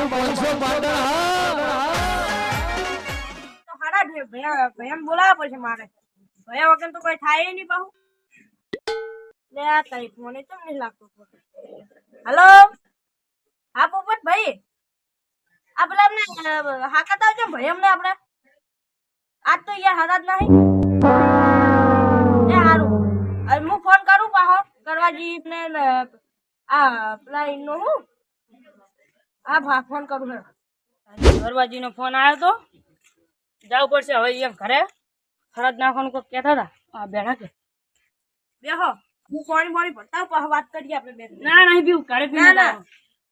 મારું પાંચસો પાટણ છે મારે. ભયા વગર તો કોઈ થાય નહીં પાહુ. લે આ તારી ફોને કેમ લાગતો હલો? હા પોપટ ભાઈ આ પેલા અમને હાકાત આવજો ભાઈ અમને આપણે આજ તો યાર હારા જ નહીં એ હારું. હું ફોન કરું પાહો. કરવાજી ને આ, પેલા ઈનો હું? હા ભા ફોન કરું હે ઘરવાજી નો ફોન આવ્યો તો? જવું પડશે હવે એમ ઘરે. ફરજ નાખવાનું કોઈ કહેતા હતા. આ બેઠા કે. બેહો હું પાણી પાણી ભરતા પછી વાત કરીએ આપણે બે. ના નહીં પીવું. ઘરે પીવું ના.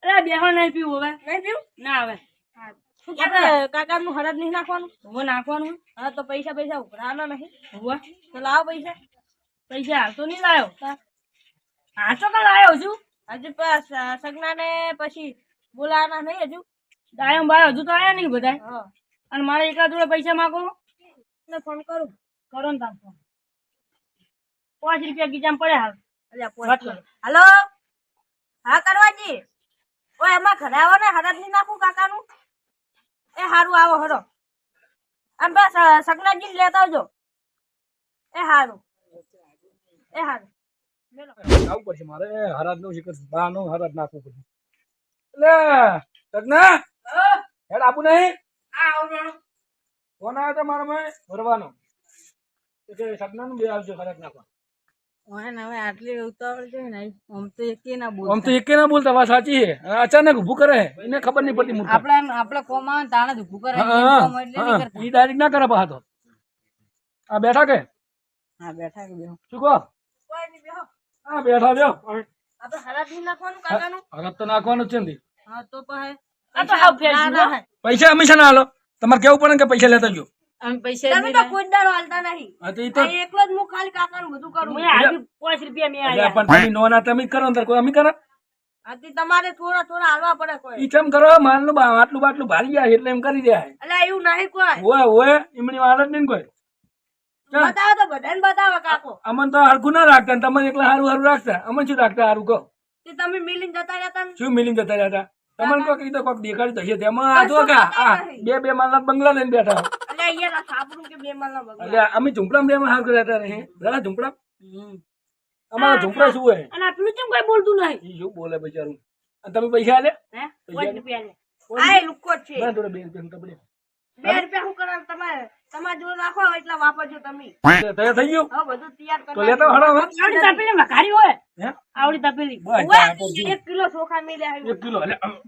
અરે બેહો નહીં પીવું હવે. નહીં પીવું? ના હવે. કાકા નું હરદ નહીં નાખવાનું? હું નાખવાનું. હા તો પૈસા પૈસા ઉભરાના નહીં. હોવા. તો લાવો પૈસા. પૈસા હાલ તો નહીં લાવ્યો હા. તો લાવ્યો છું હજુ સગના ને પછી બોલાવાના નહીં હજુ? ડાયો બાયો હજુ તો આયા નહીં બધા અને મારે એકા જોડે પૈસા માગો? ને ફોન કરું? કરો ને તાર ફોન પાંચ રૂપિયા ગીજામ પડે હાલ. હલો? હા કરવાજી. ઓય એમાં ઘરે આવો ને હરદની નાખું કાકાનું. એ હારું આવો હરો. આમ બસ સગનાજી લેતા આવજો. એ હારું. એ હારું. આવું પડશે મારે. હરાજનું શિખર બા નું હરાજ નાખવું પડશે. એટલે હેડ આપું નહીં? ફોન આવ્યો તો મારા મેં ભરવાનો. તો સગના બે આવજો ફરક નાખવા અચાનક ઉભું કરે એને ખબર નહીં પડતી. આપણે આપણે કોમા તાણે જ કરે એટલે. ઈ ડાયરેક્ટ ના કરે પાછો. આ બેઠા કે? હા બેઠા કે બેહો. શું કહો? કોઈ નહીં બેહો. હા બેઠા બેહો. હરાજ તો નાખવાનું છે ને હા તો પછી પૈસા હંમેશા ના હાલો તમારે કેવું પડે કે પૈસા લેતા જો. અમે પૈસા તમે તો કોઈ દાડો હાલતા નહીં. હા તો તો એકલો જ હું ખાલી કાકાનું બધું કરું. મેં આજે પાંચ રૂપિયા મેં એટલે પણ તમે નોના તમે કરો ને કોઈ અમે કરો. આથી તમારે થોડા થોડા હાલવા પડે કોઈ. ઈ કરો માલનું આટલું બાટલું ભારી જાય એટલે એમ કરી દે એટલે એવું નહીં કોઈ. ઓય ઓય એમની વાત જ નહીં કોઈ. બતાવો તો બધાને બતાવો કાકો. અમન તો હરખું ના રાખતા તમને એકલા હારું હારું રાખતા. અમન શું રાખતા હારું કહો. તમે મિલિંગ જતા રહેતા શું મિલિંગ જતા રહેતા? તમને કોક ઈ તો કોક દેખાડી તો તેમાં આ જો કા આ બે બે માલના બંગલા લઈને બેઠા એટલે અહીંયા સાપડું કે બે માલના બગલા. એટલે અમે ઝુંપડા બે માં હાર રહેતા રહે જરા ઝૂંપડા? અમારા ઝૂંપડા શું હે અને પેલું કેમ કઈ બોલતું નહીં? શું બોલે બચારું? અને તમે પૈસા આલે? હે? પાંચ રૂપિયા લે આ એ છે. બે રૂપિયા બે રૂપિયા શું કરો તમારે તમારે જોડે રાખો એટલા વાપરજો તમે. તૈયાર થઈ ગયું? હવે બધું તૈયાર તો કરી લેતા આવડી તપેલી વઘારી હોય. આવડી તપેલી. બસ ઉવા, આ તો એક કિલો ચોખા મેં લે એક કિલો.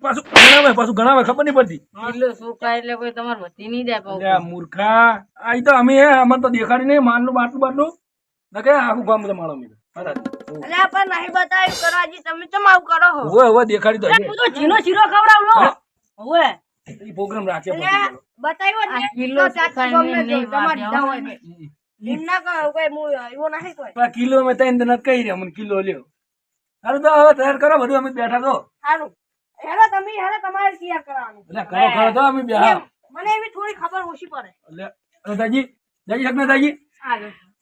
પાછું ગણાવે પાછું ગણાવે ખબર નહીં પડતી. કિલો સુકા એટલે કોઈ તમારે વધી નહીં દે પાછું. મૂર્ખા. આ તો અમે અમને તો દેખાડી નહીં માનલું બાટલું બાટલું. ન કે આખું ગામ બધા માળો મેં એટલે આપણે નહીં બતાવ્યું કરવાજી તમે ચમ આવું કરો હો? હવે હવે દેખાડી ચીરો તો ઝીણો શીરો ખવડાવ લો હવે એ પ્રોગ્રામ રાખે બતાવ્યો ને કિલો હો. કિલો મે ત્રણ દિન કહી રહ્યા મને કિલો લ્યો. સારું તો હવે તૈયાર કરો બધું અમે બેઠા તો. સારું હેલો તમે હેલો તમારે તૈયાર કરવાનું. એટલે કરો કરો તો અમે બેહા. મને એવી થોડી ખબર ઓછી પડે. એટલે દાજી દાજી શકના દાજી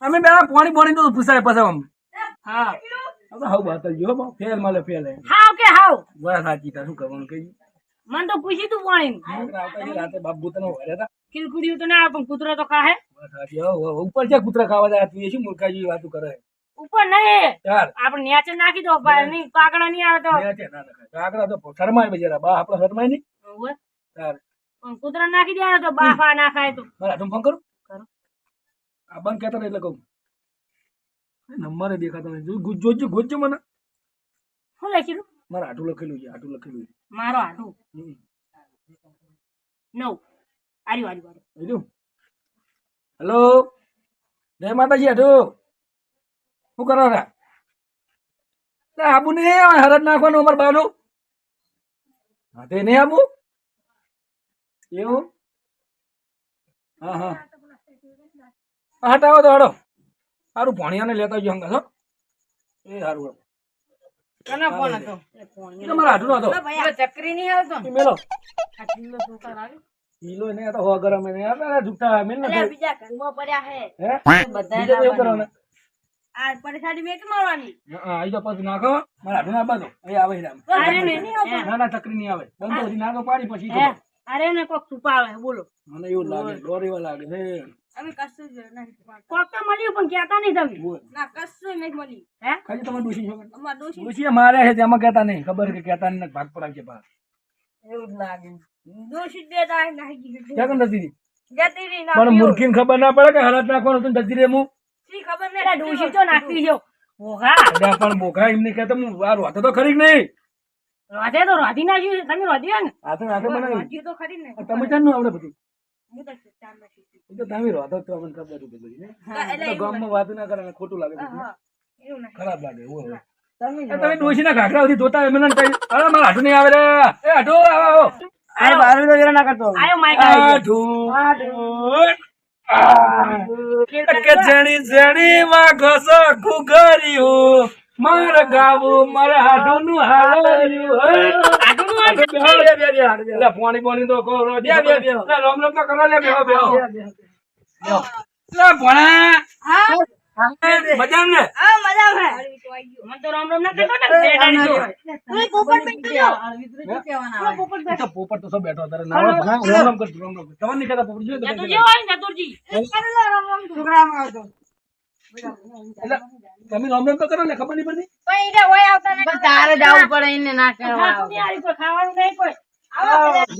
અમે બેઠા પાણી પાણી તો પૂછાય પછી આમ હા. હવે હાવ બાતલ જો બા ફેર માલે ફેર હે હાવ કે હાવ. બસ સાચી તા શું કરવાનું કઈ? મને તો પૂછી તું પાણી રાતે બાપ તને હતા કિલકુડી તો ના આવે પણ કૂતરો તો ખાહે. ઉપર છે કૂતરા ખાવા જાય તું એ શું મૂર્ખાજી વાતું કરે? ઉપર નહીં. આપણે નેચે નાખી દો બહાર નહીં કાકડા નહીં આવે તો. નેચે ના નખાય. કાકડા તો શરમાય બજારા બા આપણે શરમાય નહીં. ચાર પણ કૂતરા નાખી દે તો બાફા ના ખાય તો. મારા તું ફોન કરું? કરો. આ બંધ કહેતા એટલે કહું. નંબર દેખાતો નહીં. જો- જો- જોજો ગોતજો મને. શું લખેલું મારા આટું લખેલું છે આટું લખેલું છે. મારો આટું. નવ. આરી વારી વારી બીજું હેલો? જય માતાજી આટું. શું કરો રા આબુ ને હરદ નાખવાનું અમારે બાનું? હા તે નહીં આબુ? એવું? હા હા. હા હટાવો તો હડો સારું ભણિયાને લેતા જ હંગા છો એ સારું કને ફોન હતો. એ ફોન એ તો હતો. પેલો નહીં આવતો મેલો. આ કિલ્લો સુકા લાગે ને તો હો ગરમ એને આ પેલા મેલ ને બીજા ઘરમાં પડ્યા હે. હે? બધા એવું કરો ને આ પરેશાની મેં મારવાની હા આઈ પછી નાખો. મારા હાડું ના બાંધો અહીં આવે અરે ને હે, ના ના ચકરી નહીં આવે. બંધ નાખો પાડી પછી હે, અરે ને કોક છુપાવે બોલો. મને એવું લાગે ડોર એવા લાગે છે અમે કશું જ નહીં કોક તો મળ્યું પણ કહેતા નહીં તમે? ના કશું નહીં મળી હે? ખાલી તમારે ડોશી છો અમાર ડોશી. ડોશીએ માર્યા છે તેમાં કહેતા નહીં. ખબર કે કહેતા નહીં ભાગ પડાવ છે પાછા. એવું લાગે. ડોશી બે દાય ક્યાં કેમ જતી જતી રહી ના પણ મૂર્ખીને ખબર ના પડે કે હાલત નાખવાનું હતું ને જતી હું? શી ખબર નહીં ડોશી તો નાખી જો. અલ્યા પણ બોખા એમને કહેતા હું આ રોતે તો ખરી નહીં? રોધે તો રોધી નાખ્યું. તમે રોધ્યો ને? બનાવી. તો ખરી ને. તમે ચાલનું આવડે બધું. હું તો ચાર નથી તો તમે રોતો તો અમને ખબર હતી બધી ને તો ગામમાં વાતું ના કરે ખોટું લાગે એવું નહીં ખરાબ લાગે એવું હવે. એ તમે ઘાઘરા સુધી ધોતા હોય, મને કઈ અરે મારા હાડું નહીં આવે રે. એ હાડુ આવો આવો. આયો માઈક આવી કે જણી જણી માં ઘસો ઘુઘર્યું માર ગાવું મારે હાડું નું હાડું એટલે પોણી પોણી તો કરો રો દે બે બે. લે રોમ રોમ તો કરો લે બેહો બેહો. લે ભણા. મજા ને? હા મજા આવે મને તો રામ રામ ના કહેતો ને બેટાડી જો. તમે પોપટ બેઠો તો પોપટ તો સબ બેઠો તારે રોમ રોમ કર રોમ રોમ કર નહીં પોપટ તો હોય ચતુરજી. એટલે તમે રોમ રોમ તો કરો ને ખબર નહીં પડતી પણ એટલે હોય આવતા ને તારે જવું પડે એને ના કરવા નહીં ખાવાનું નહીં કોઈ. ખાવાનું.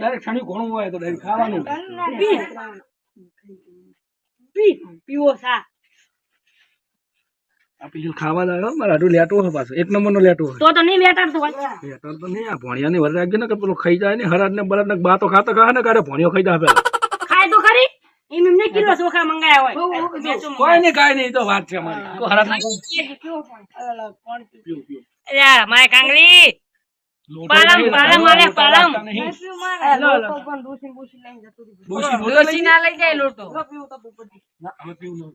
Direct છાણ્યું ઘણું હોય તો direct ખાવાનું. પી પીવો સા. પેલું ખાવા લાગે, મારા હાટુ લેટો હોય પાછો. એક નંબરનો લેટો હોય. તો તો નહીં બેટાડતો હોય. લેટો તો નહીં, આ ભોણિયાની વર રાખજે ને કે પેલો ખાઈ જાય ને હરાજ ને બરાજ ને બા તો ખાતા ખા ને કાઢે ભોણિયો ખાઈ જાય પેલા. ખાય તો ખરી. એમ એમને કિલો ચોખા મંગાયા હોય. કોઈ નહીં કાંઈ નહીં, તો વાત છે અમારી. કોઈ હરાજ ના પીવું, પીવું. અલ્યા માય કાંગલી પાલમ, પાલમ, લોટો પાલમ. નહીં. લો લો. પણ ડોશી બોશી લઈને જતું રહ્યું ડોશી લોટો ડોસી ના લઈ જાય લોટો. પીવું તો પોપટ ના, અમે પીવું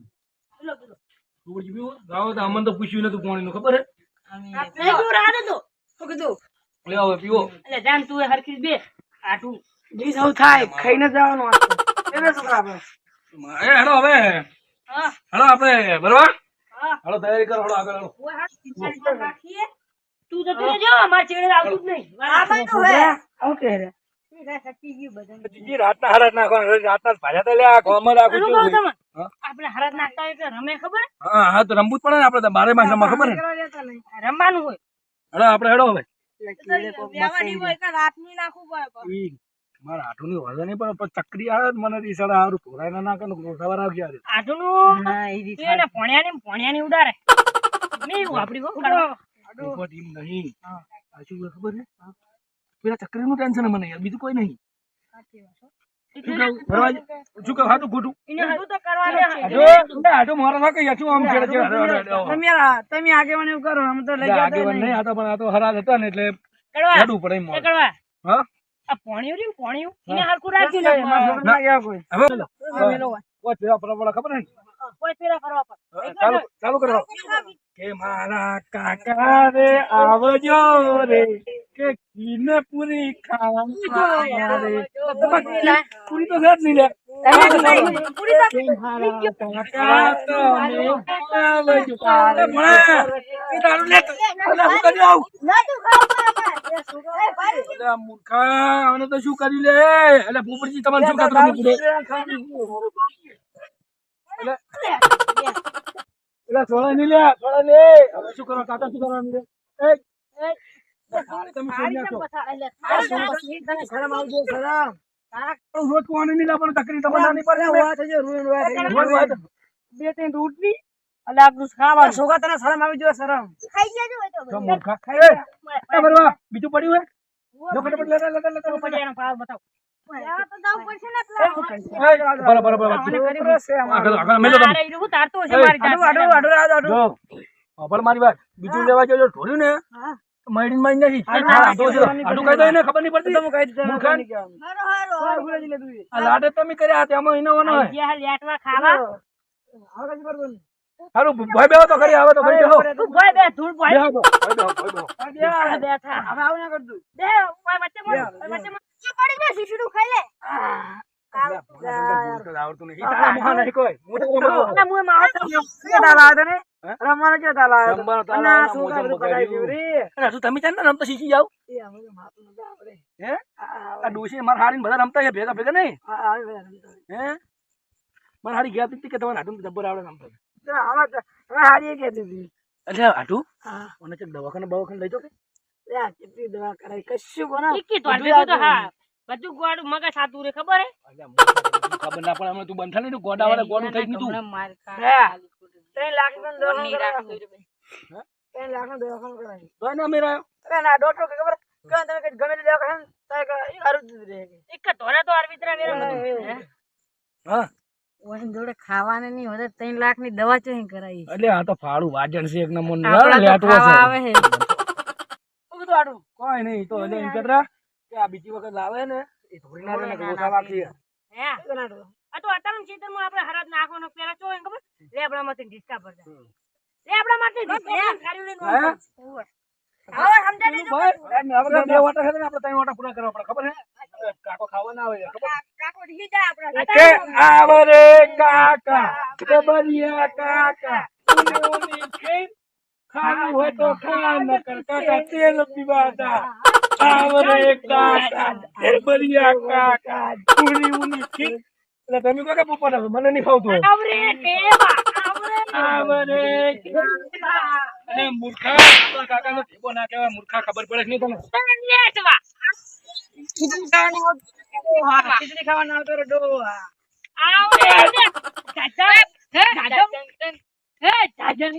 અમને તો પૂછ્યું નતું પાણીનું, ખબર હે? નહીં પીવું રાહ દેતો શું કીધું લે હવે પીવો. જાન તું હરખી બે. આટું થાય ખાઈને જવાનું એને શું આપે એ હેડો હવે. હા. હેડો આપણે બરોબર? હેડો તૈયારી કરો હેડો આગળ હેડો. તું તો તું જો અમાર ચેડે આવતું જ નહીં. આ બધું હે ઓકે રે જીજી રાતના હારા જ રાતના ભાજા તો લે આ રાખું છું. કહું તમે. હા? આપણે હરાજ નાખતા હોય એટલે રમે ખબર? હા હા તો રમવું જ પડે ને આપણે બારે માસ રમવા ખબર ને? રમવાનું હોય. હેડો આપણે હેડો હવે. બેવાની હોય કે રાતની નાખવું પડે ઈ મારા હાથુની વાંધો નહીં પણ પણ ચકરી આવે મને ઈ સાડા હારું. ધોરાય ના નાખે ને સવાર આવી. ગયા આટલું હા એ રીત તું એને ભણ્યાની ભણ્યાની ઉડારે નહીં આપડી બહુ કરવા ઉપર ટીમ નહીં. આ શું ખબર છે? પેલા ચકરીનું ટેન્શન મને યાર બીજું કોઈ નહીં ખબર ને ચાલુ ચાલુ કરો કે મારા કાકા રે આવજો રે કે કીને પૂરી ખાવા રે પૂરી તો જ નહીં લે મૂર્ખા તો શું કર્યું લે એટલે ભૂપતજી તમારે શું કાતરું એટલે સોળા નહીં લે સોળા લે. હવે શું કરો કાકા શું કરવાનું લે? એ તમે સોળી નાખો. રોજ કોને નહીં લાવવાનું? તકલીફ તમને નાની પડે ને. રોજ વાત. બે ત્રણ રોટલી અને આપણું ખાવાનું. છોકરા તને શરમ આવી જોઈએ શરમ. ખાઈ જજો તો મૂર્ખા એ બરવા, બીજું પડ્યું હે? જો ફટાફટ લેતા લેતા લેતા એનો ભાવ બતાવો. તમે મારી મારી વાત બીજું લેવા જો ઢોળ્યું ને તો મૈડીનમાં નહીં આટો છે આટું કહી દો ખબર નહીં પડતી મૂર્ખાન. હારો હારો લાડે તમે કર્યા તેમાં વાનો હોય ગયા લેટવા ખાવા હારું ભાઈ બેહો તો ખરી આવે તો ખરી બેહો તું ભાઈ બે ધૂળ ભાઈ બેહો તો ભાઈ બેહો ભાઈ બેહો બેઠા હવે આવું ના કરતું બે ગયું રમતા છે ભેગા ભેગા. હે મારા હારી ગયા હતી કે તમારે હાટું જબ્બર આવડે રમતા હારી એ હતી. એટલે હાટું મને દવાખાને દવાખાને લઈ જાઓ કે કેટલી દવા કરાઈ? કશું કોના ઈકી તો તો હા. બધું ગોળ મગજ સાતું રે ખબર હે? ખબર ના પડે હમણાં તું બંધ થાય ને ગોડા વાળા ગોડું થઈ ગયું તું. માર ખા. ત્રણ લાખ નો દવાખાનું ની કરાવ્યું. ત્રણ લાખ નો દવાખાનું કરાવ્યું. તો એને અમે અરે ના ડોક્ટર ખબર કહે તમે કઈ ગમે તે દવાખાને તારે હારું જ રહે એક ધોરે તો અરવિંદરા વેરે હા? ઓની જોડે ખાવાને નહીં હોતે ત્રણ લાખની દવા ચોહી કરાવી એટલે આ તો ફાળું વાજણ છે એક નંબર આવે હે શું કીધું કોઈ નહીં તો એટલે એમ કહેતા કે આ બીજી વખત લાવે ને એ થોડી ના રહે ને કે હે? આ તો અત્યારે ખેતરમાં આપણે હરાજ નાખવાનો પેલા ચો એમ ખબર? લેબડામાંથી ઢીસકા ભરતા લેબડામાંથી ઢીસકા ખારી ઉડીને હવે સમજાય દેજો આપણે બે વાટા છે આપણે ત્રણ વાટા પૂરા કરવા પડે ખબર હે? કાકો ખાવા ના આવે ખબર? કાકો ઢી જાય આપણા. કે આવ કાકા કબરિયા કાકા. ખાવું હોય તો ખા નકર કાકા તેલ પીવાતા. આવ રે કાકા બરિયા કાકા. પૂરી ઉની ખીર એટલે તમે કહો કે પોપટ ના મને નહીં ફાવતું આવરે કેવા આવરે આવ અને મૂર્ખા કાકા નો ઠેકો ના કહેવાય. મૂર્ખા ખબર પડે નહીં ડોહા. ખીચડી ખાવાના આવતો રે ડોહા. આવરે કાકા હે કાકા હે ગાજા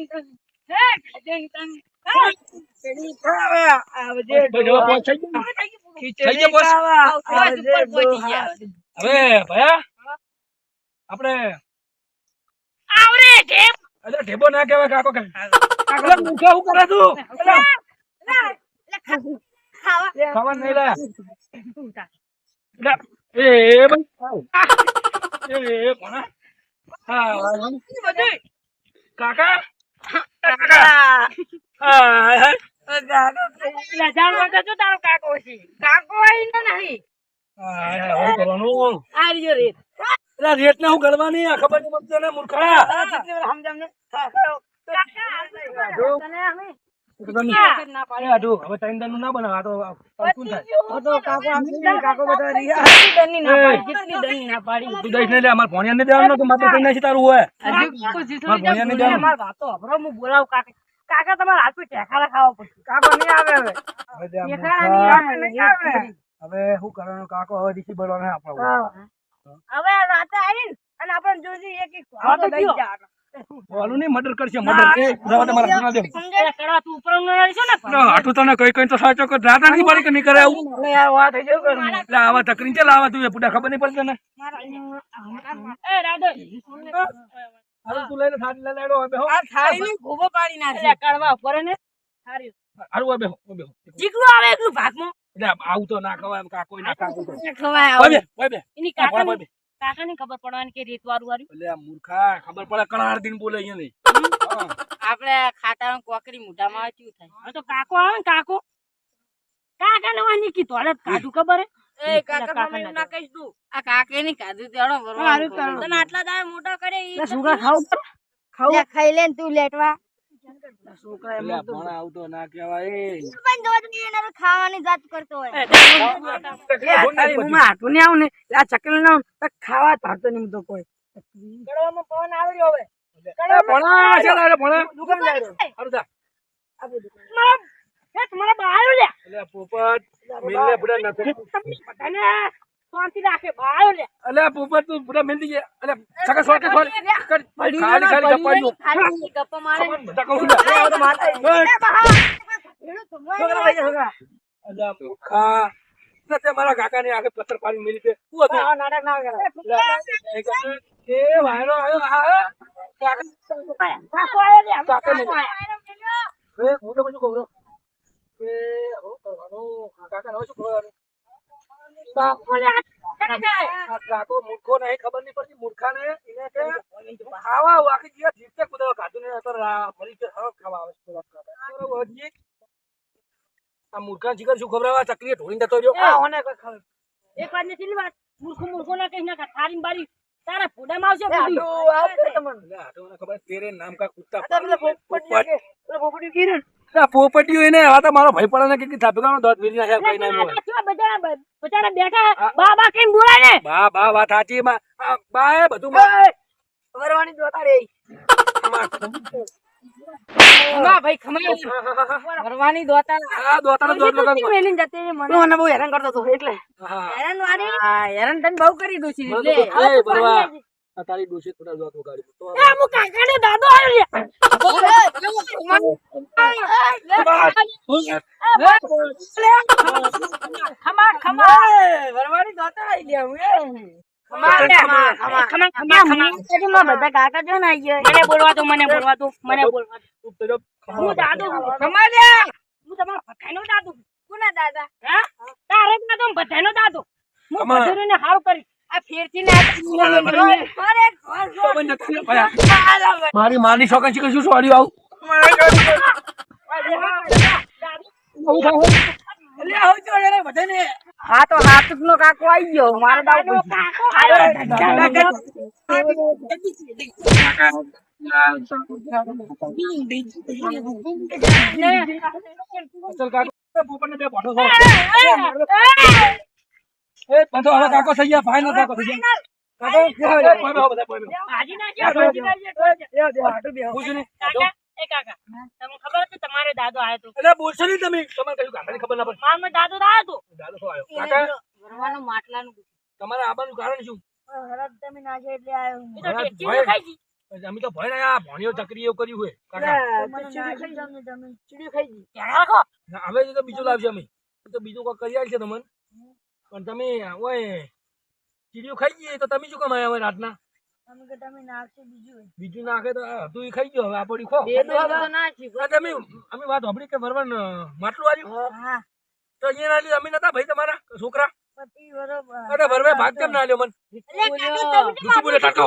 હવે ભયા આપણે આવરે ટેપ અરે ઢેબો ના કહેવાય કાકો કરે તું? ખાવા. ખાવા નહીં લાયા એ એ ભાઈ એ એ હા કાકા કાકા હા હા લજાણ વગર જો તારો કાકો છે કાકો આઈને નહીં. હા હવે કરવાનું આ રહ્યો રે અલા, ને હું કરવાની આ ખબર ને મૂર્ખા આ કાકો નહીં, કાકો બધા રહ્યા. દરની ના પાડી કેટલી દરની ના પાડી? તું દઈશ ને લે. અમારે ભણ્યા ને દેવાનું તો માત્ર કઈ નાખી તારું હોય હજુ ખુશી મારે થોડી ભણ્યા નહીં જામ જવાનું. માર વાતો હભરો હું બોલાવું કાકા. કાકા હાથ ટેકારા ખાવા પડશે. કાકો નહીં આવે હવે. હવે શું કરવાનું? કાકો હવે દીસી બળવાનો આપણે આપણો હવે રાતે આવીને અને આપણે જોજી એક એક ઓલું નહીં મર્ડર કરશે મર્ડર. એ જવા દે ગુના દે. સમજાય તું ઉપર નો રહી છો ને? ના, તને કઈ કઈ તો સાચો કર. રાતા નહીં પડી કે નહીં કરે આવું? અને યાર વાત થઈ ગયો કરું. એટલે આવા તકરીને ચાલ આવા તું પુડા ખબર નહીં પડતી તને. એ રાધો. હારું તું લઈને થાળી લઈ લેડો હવે હો આ થાળીને ભૂવો પાડી નાખે કડવા ઉપર ને થાળી હારું હવે હો બેહો. હો આવે એટલું ભાગમાં. એટલે આવું તો ના ખવાય એમ કાકો ના કાકો તો. ખવાય બે એની કાકા કાકા ને ખબર પડવાની કે રેત વાળું? વાળું એટલે મૂર્ખા ખબર પડે કણાર દિન બોલે અહીંયા નહીં. આપણે ખાતા કોકરી મોઢામાં આવ્યું થાય. હવે તો કાકો આવે ને કાકો. કાકા ને વાની કીધું તોડે કાઢું ખબર હે? એ કાકા મને ના કહીશ તું આ કાકે ની કાઢું તેડો હારું તને આટલા દાડા મોટા કરે ઈ સુગા ખાવું પડે. ખાવું? ખાઈ લે ને તું લેટવા. ના કહેવાય ખાવાની જાત કરતો હોય આવું ને આ ચકલી ના ખાવા જ નહીં તો કોઈ ગળવામાં પવન આવી હવે ભણા અરે ભણા દુકાન જાય રહ્યો. જા. તમારા બાયો લે પોપટ મિલને નથી શાંતિ રાખે બાયો લે અલે પોપટ તું પુડા મિલ દીજે અલે સકા સોકે સોલ કર ખાલી ખાલી ગપાયું ખાલી ગપ્પા મારે બધા કહું તો. એનું અલે મારા કાકાની આગળ પથ્થર પાડી મેલી છે શું હતું આ નાટક ના કરે એ વાયરો આવ્યો હા કાકા કાકો આયો લે કાકા ને- એ હું કશું કહું છું. કે હું કરવાનું આ શું કરવાનું? આ મૂર્ખો ખબર નહીં પડતી એને ખાવા આખી જીવન ખાધું ને ખાવા આવે આ શિખર શું ખબર આવે? જતો રહ્યો. એક વાતની વાત મૂર્ખો મૂર્ખો ના કઈ ના થારી બારી તારા ફોડામાં આવશે તમને. ખબર નામ કા કુત્તા ને. આ પોપટીઓ એને હવે તો મારો ભાઈ પડે ને કે થાપેગાનો દોત વીરી નાખે કઈ ના મોય. આ બચારા બચારા બેઠા બા બા કેમ બોલે ને બા બા વાત સાચી બા બા એ બધું વરવાની જોતા રે ભાઈ ખમા વરવાની જોતા આ દોતાનો દોત મેલીને જતી મને મને બહુ હેરાન કરતો એટલે હેરાન વાળી હા હેરાન તને બહુ કરી દઉં છું એટલે એ બરવા આ તારી ડોશી થોડા દોત વગાડી તો એ અમુક કાકાનો દાદો આવ્યો લે ખમા ખમા એ, વરવાની જોતા આઈ લે હું એ. ખમા ખમા, ખમા. ખમા ખમા ખમા બધા કાકા જો ને આઈ ગયા. મને બોલવા દો મને બોલવા દો મને બોલવા દો. તું તો જો હું દાદો છું. લે. હું તમારા ભઠ્ઠાઈનો દાદો કોના દાદા? હા? તારે જ દાદો ભઠ્ઠાઈનો દાદો હું ખમા. ભઠ્ઠાઈને કરી. ભયા. મારી માની છોકરા શું સોડ્યું આવું. હા તો હાથ નો કાકો આવી ગયો મારો અસલ કાકો એ બે બંધો હવે કાકો થઈ ગયા ફાઇનલ કાકો થઈ ગયા. કાકો એ ના જો બધા ના જો નાખ્યો. પૂછ્યું નહીં? કાકા, એ કાકા, તમને ખબર છે તમારો દાદો આયો તો? એટલે બોલશો નહીં તમે. તમને કયું કાકાને ખબર ના પડે. મારનો દાદો તો આવ્યો હતો દાદો શું આયો. કાકા? ભરવાનું માટલાનું તમારા આબાનું કારણ શું? હરદ તમે નાખે એટલે આવ્યો એ તો ભરત ખાઈ ગઈ. અમે તો ભય ના ભણ્યો ચકરી એવું કર્યું હોય. કાકા? ના, હવે તો બીજું લાવશે અમે. તો બીજું કોઈ કરી છે તમને? પણ તમે ઓય ચીડિયું ખાઈ ગઈ તો તમે શું કમાયા હવે રાતના? તમે કે તમે નાખશો બીજું બીજું નાખે તો હતું એ ખાઈ ગયો હવે આ ખો. બે દો તો ના છે આ તમે અમે વાત સાંભળી કે વરવાન માટલું આવ્યું હા. તો અહીંયા ના લીધે અમે નતા ભાઈ તમારા છોકરા? અરે વરવે ભાગ કેમ ના લ્યો મન? બોલે ટાકો.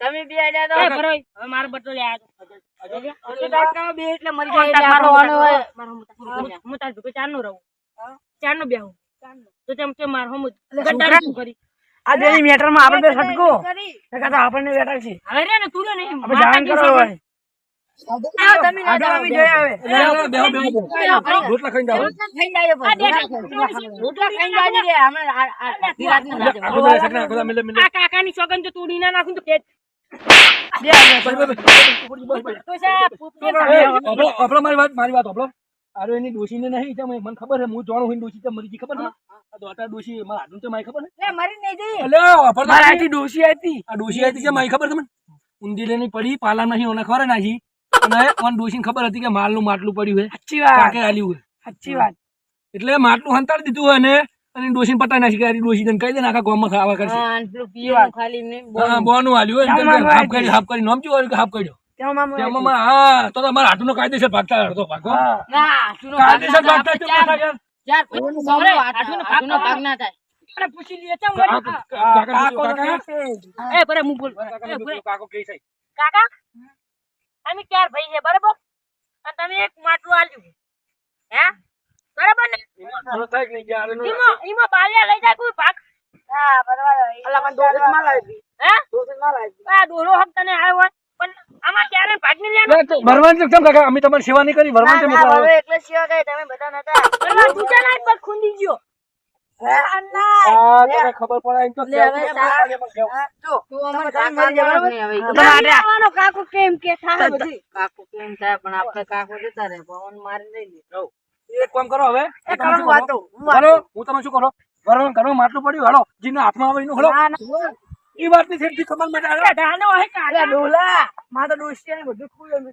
તમે બે મારો બટલો લે આવ્યો બે એટલે મરી જાય. હું તાર ભેગો રહું. બેહું. તો તેમ કે મારો હમું છોકરા- કરી? આ બેની મેટરમાં આપણે સટકો કરી તો આપણને બેઠા છે હવે રે ને, તું રે આપણે જાણ કરો સગના જો તોડી નાખું તો કે- મારી વાત મારી વાત અભળો. આરો એની ડોશીને નહીં તે મને મને ખબર છે હું જાણું હોય ડોશી તો મરી ખબર છે? આ તો ડોશી મારા હાથનું તો મારી ખબર છે? લે મરી નહીં જઈ. અલે અભર મારા આથી ડોશી હતી. આ ડોશી હતી કે મારી ખબર તમને? ઊંધી લેની પડી પાલા નહીં ઓને ખબર નાખી અને ઓન ડોશીને ખબર હતી કે માલનું માટલું પડ્યું છે. સાચી વાત. કાકે આલ્યું હોય સાચી વાત. એટલે માટલું હંતાડી દીધું હોય ને અને ડોશીને પતાઈ નાખી આ ડોશી તને કહી દે ને આખા ગામમાં ખાવા કરશે. બોનું. આલ્યું હોય ને હાફ કરી હાફ કરી. નોમ ચું કે હાફ કર્યો? હા તો તમારા કાયદેસર ભાગતા ભાગો. કાયદેસર ભાગતા. કાકા? અમે ચાર ભાઈ છે બરાબર? તમે એક માટલું આલ્યું હે? બરાબર ને? એમાં થાય કે યાર, એનો- ઈમો ઈમો બાલિયા લઈ જાય કોઈ ભાગ? હા બરાબર અલા, પણ દોષમાં લાવી હે? દોષમાં લાવી આ દોરો હક તને આવ્યો હોય પણ આમાં ક્યારે ભાગ લેવાનો? ના, તો ભરવાન છે કેમ કાકા? અમે તમારી સેવા નહીં કરી ભરવાન છે ના હવે એટલે સેવા કરી તમે બધા નતા. ભરવાન દૂજા નાઈટ પર ખૂંદી ગયો. ખબર પડે તો તું કાકા. તો કેમ કે થાય કાકો કેમ થાય? પણ આપણે કાકો જતા રહે પવન મારી નહીં લે. એક કામ કરો હવે. એ શું વાતો હું તમે શું કરો ભરવાન કરો માટલું પડ્યું? હાલો જેને હાથમાં આવે એનું ના એ વાતની શેઠથી ખબર માટે હાલો. ડાનો હે કાકા ડોલા માં તો ડોશી ને બધું ખુલ્લું.